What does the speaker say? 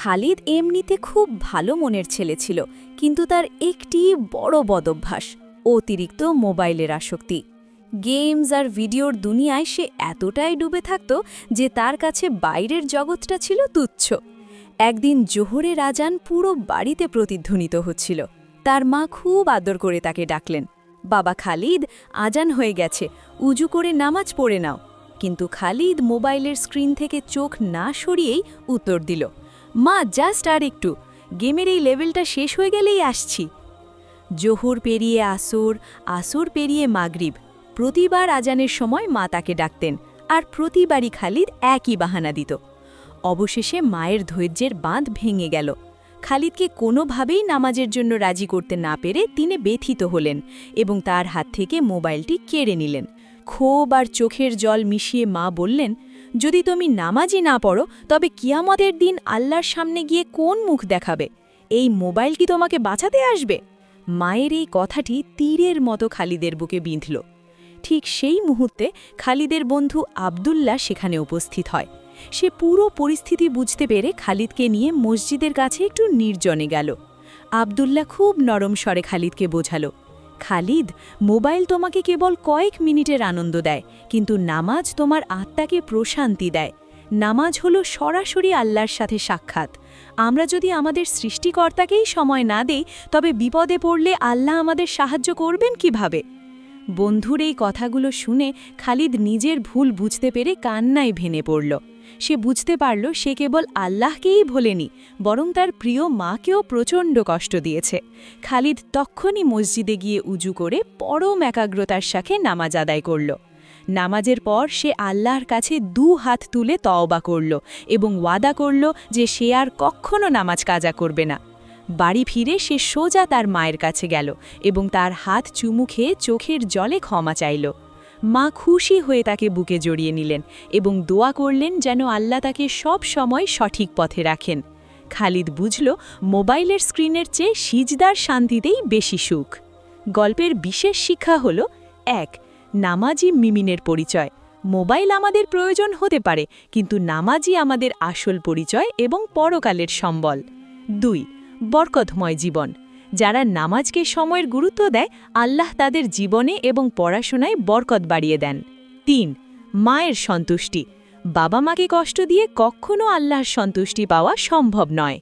খালিদ এমনিতে খুব ভালো মনের ছেলে ছিল, কিন্তু তার একটি বড় বদভ্যাস, অতিরিক্ত মোবাইলের আসক্তি। গেমস আর ভিডিওর দুনিয়ায় সে এতটাই ডুবে থাকত যে তার কাছে বাইরের জগৎটা ছিল তুচ্ছ। একদিন জোহরে রাজান পুরো বাড়িতে প্রতিধ্বনিত হচ্ছিল। তার মা খুব আদর করে তাকে ডাকলেন, বাবা খালিদ, আজান হয়ে গেছে, উজু করে নামাজ পড়ে নাও। কিন্তু খালিদ মোবাইলের স্ক্রিন থেকে চোখ না সরিয়েই উত্তর দিল মা জাস্ট আর একটু। গেমের এই লেভেলটা শেষ হয়ে গেলেই আসছি। জোহর পেরিয়ে আসর আসর পেরিয়ে মাগরিব। প্রতিবার আজানের সময় মা তাকে ডাকতেন, আর প্রতিবারই খালিদ একই বাহানা দিত। অবশেষে মায়ের ধৈর্যের বাঁধ ভেঙে গেল। খালিদকে কোনোভাবেই নামাজের জন্য রাজি করতে না পেরে তিনি ব্যথিত হলেন এবং তার হাত থেকে মোবাইলটি কেড়ে নিলেন। ক্ষোভ আর চোখের জল মিশিয়ে মা বললেন যদি তুমি নামাজই না পড়ো, তবে কিয়ামতের দিন আল্লাহর সামনে গিয়ে কোন মুখ দেখাবে? এই মোবাইল কি তোমাকে বাঁচাতে আসবে? মায়ের এই কথাটি তীরের মতো খালিদের বুকে বিঁধল। ঠিক সেই মুহূর্তে খালিদের বন্ধু আবদুল্লাহ সেখানে উপস্থিত হয়। সে পুরো পরিস্থিতি বুঝতে পেরে খালিদকে নিয়ে মসজিদের কাছে একটু নির্জনে গেল। আবদুল্লাহ খুব নরম স্বরে খালিদকে বোঝালো খালিদ, মোবাইল তোমাকে কেবল কয়েক মিনিটের আনন্দ দেয়, কিন্তু নামাজ তোমার আত্মাকে প্রশান্তি দেয়। নামাজ হলো সরাসরি আল্লাহর সাথে সাক্ষাৎ। আমরা যদি আমাদের সৃষ্টিকর্তাকেই সময় না দেই, তবে বিপদে পড়লে আল্লাহ আমাদের সাহায্য করবেন কীভাবে? বন্ধুর এই কথাগুলো শুনে খালিদ নিজের ভুল বুঝতে পেরে কান্নায় ভেঙে পড়ল। সে বুঝতে পারল সে কেবল আল্লাহকেই ভোলেনি, বরং তার প্রিয় মাকেও প্রচণ্ড কষ্ট দিয়েছে। খালিদ তক্ষণই মসজিদে গিয়ে উজু করে পরম একাগ্রতার সাথে নামাজ আদায় করল। নামাজের পর সে আল্লাহর কাছে দু হাত তুলে তওবা করল এবং ওয়াদা করল যে সে আর কখনো নামাজ কাজা করবে না। বাড়ি ফিরে সে সোজা তার মায়ের কাছে গেল এবং তার হাত চুমু খেয়ে চোখের জলে ক্ষমা চাইল। মা খুশি হয়ে তাকে বুকে জড়িয়ে নিলেন এবং দোয়া করলেন যেন আল্লাহ তাকে সব সময় সঠিক পথে রাখেন। খালিদ বুঝল, মোবাইলের স্ক্রিনের চেয়ে সিজদার শান্তিতেই বেশি সুখ। গল্পের বিশেষ শিক্ষা হল, এক, নামাজি মিমিনের পরিচয়। মোবাইল আমাদের প্রয়োজন হতে পারে, কিন্তু নামাজই আমাদের আসল পরিচয় এবং পরকালের সম্বল। দুই বরকতময় জীবন। যারা নামাজকে সময়ের গুরুত্ব দেয়, আল্লাহ তাদের জীবনে এবং পড়াশোনায় বরকত বাড়িয়ে দেন। তিন, মায়ের সন্তুষ্টি। বাবা মাকে কষ্ট দিয়ে কখনও আল্লাহর সন্তুষ্টি পাওয়া সম্ভব নয়।